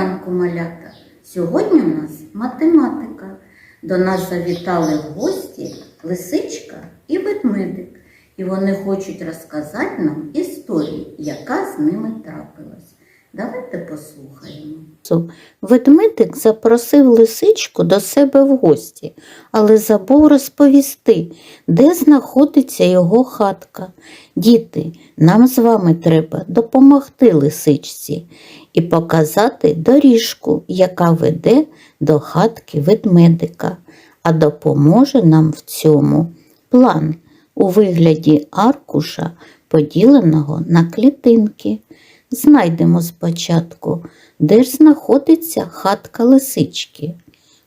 Ранку, малята! Сьогодні у нас математика. До нас завітали в гості лисичка і ведмедик. І вони хочуть розказати нам історію, яка з ними трапилась. Давайте послухаємо. Ведмедик запросив лисичку до себе в гості, але забув розповісти, де знаходиться його хатка. Діти, нам з вами треба допомогти лисичці і показати доріжку, яка веде до хатки ведмедика, а допоможе нам в цьому план у вигляді аркуша, поділеного на клітинки. Знайдемо спочатку, де ж знаходиться хатка лисички.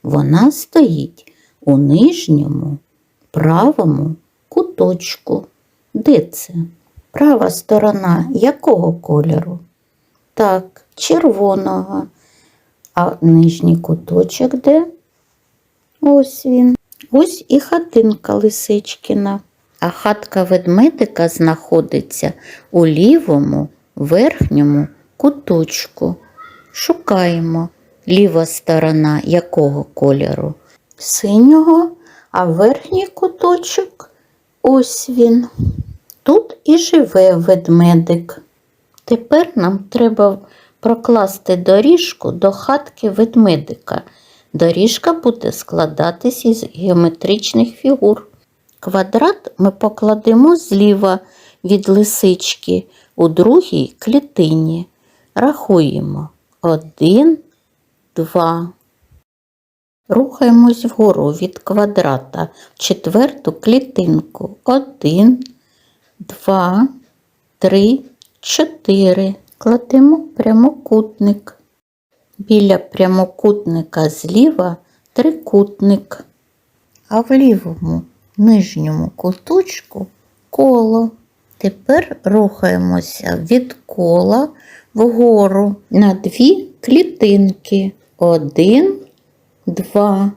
Вона стоїть у нижньому правому куточку. Де це? Права сторона якого кольору? Так, червоного. А нижній куточок де? Ось він. Ось і хатинка лисичкіна. А хатка ведмедика знаходиться у лівому верхньому куточку. Шукаємо ліва сторона якого кольору? Синього, а верхній куточок ось він. Тут і живе ведмедик. Тепер нам треба прокласти доріжку до хатки ведмедика. Доріжка буде складатись із геометричних фігур. Квадрат ми покладемо зліва від лисички у другій клітині. Рахуємо один, два. Рухаємось вгору від квадрата в четверту клітинку. Один, два, три, чотири. Кладемо прямокутник. Біля прямокутника зліва трикутник, а в лівому нижньому куточку коло. Тепер рухаємося від кола вгору на дві клітинки. Один, два.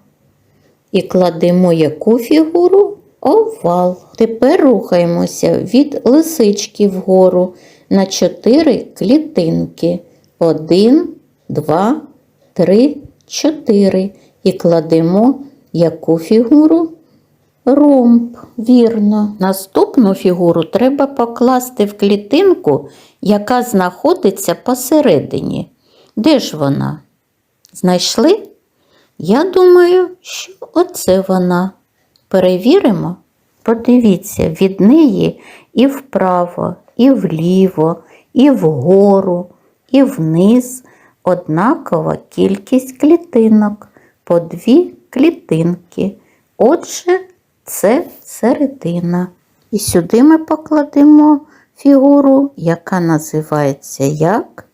І кладемо яку фігуру? Овал. Тепер рухаємося від лисички вгору на чотири клітинки. Один, два, три, чотири. І кладемо яку фігуру? Ромб, вірно. Наступну фігуру треба покласти в клітинку, яка знаходиться посередині. Де ж вона? Знайшли? Я думаю, що оце вона. Перевіримо. Подивіться, від неї і вправо, і вліво, і вгору, і вниз однакова кількість клітинок по дві клітинки. Отже, це середина. І сюди ми покладемо фігуру, яка називається як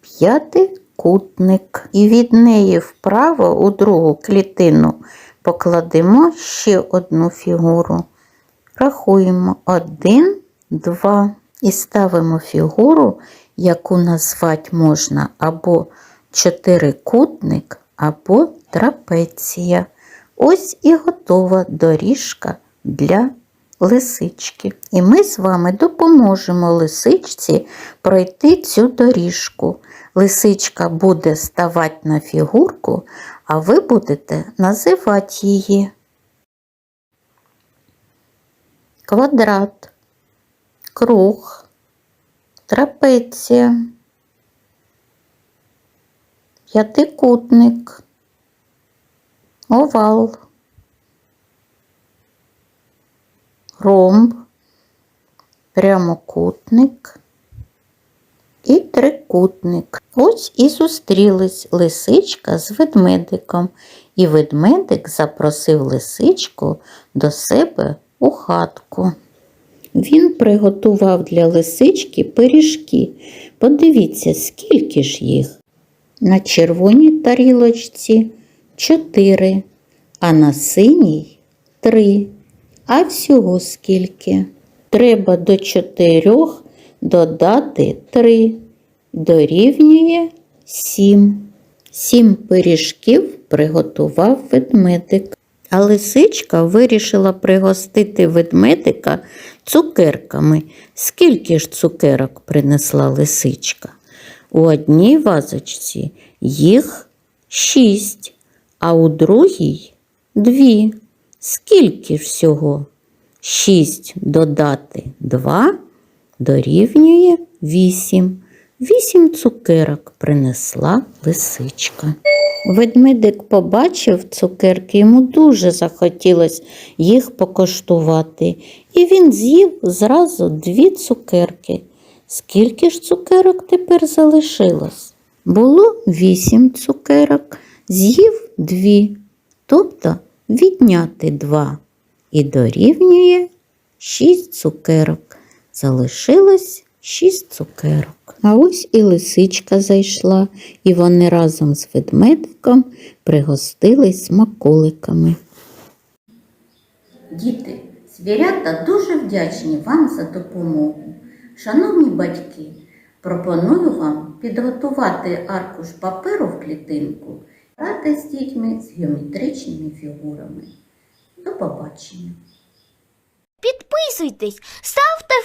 п'ятикутник. І від неї вправо у другу клітину покладемо ще одну фігуру. Рахуємо один, два. І ставимо фігуру, яку назвати можна або чотирикутник, або трапеція. Ось і готова доріжка для лисички. І ми з вами допоможемо лисичці пройти цю доріжку. Лисичка буде ставати на фігурку, а ви будете називати її. Квадрат, круг, трапеція, п'ятикутник овал, ромб, прямокутник трикутник. Ось і зустрілись лисичка з ведмедиком, і ведмедик запросив лисичку до себе у хатку. Він приготував для лисички пиріжки. Подивіться, скільки ж їх. На червоній тарілочці чотири, а на синій три. А всього скільки? Треба до чотирьох додати три. Дорівнює сім. Сім пиріжків приготував ведмедик. А лисичка вирішила пригостити ведмедика цукерками. Скільки ж цукерок принесла лисичка? У одній вазочці їх шість, а у другій дві. Скільки ж всього? Шість додати два дорівнює вісім. Вісім цукерок принесла лисичка. Ведмедик побачив цукерки, йому дуже захотілося їх покоштувати, і він з'їв зразу дві цукерки. Скільки ж цукерок тепер залишилось? Було вісім цукерок, з'їв дві, тобто відняти два. І дорівнює шість цукерок. Залишилось шість цукерок. А ось і лисичка зайшла, і вони разом з ведмедиком пригостились смаколиками. Діти, звірята дуже вдячні вам за допомогу. Шановні батьки, пропоную вам підготувати аркуш паперу в клітинку, грати з дітьми з геометричними фігурами. До побачення! Підписуйтесь, ставте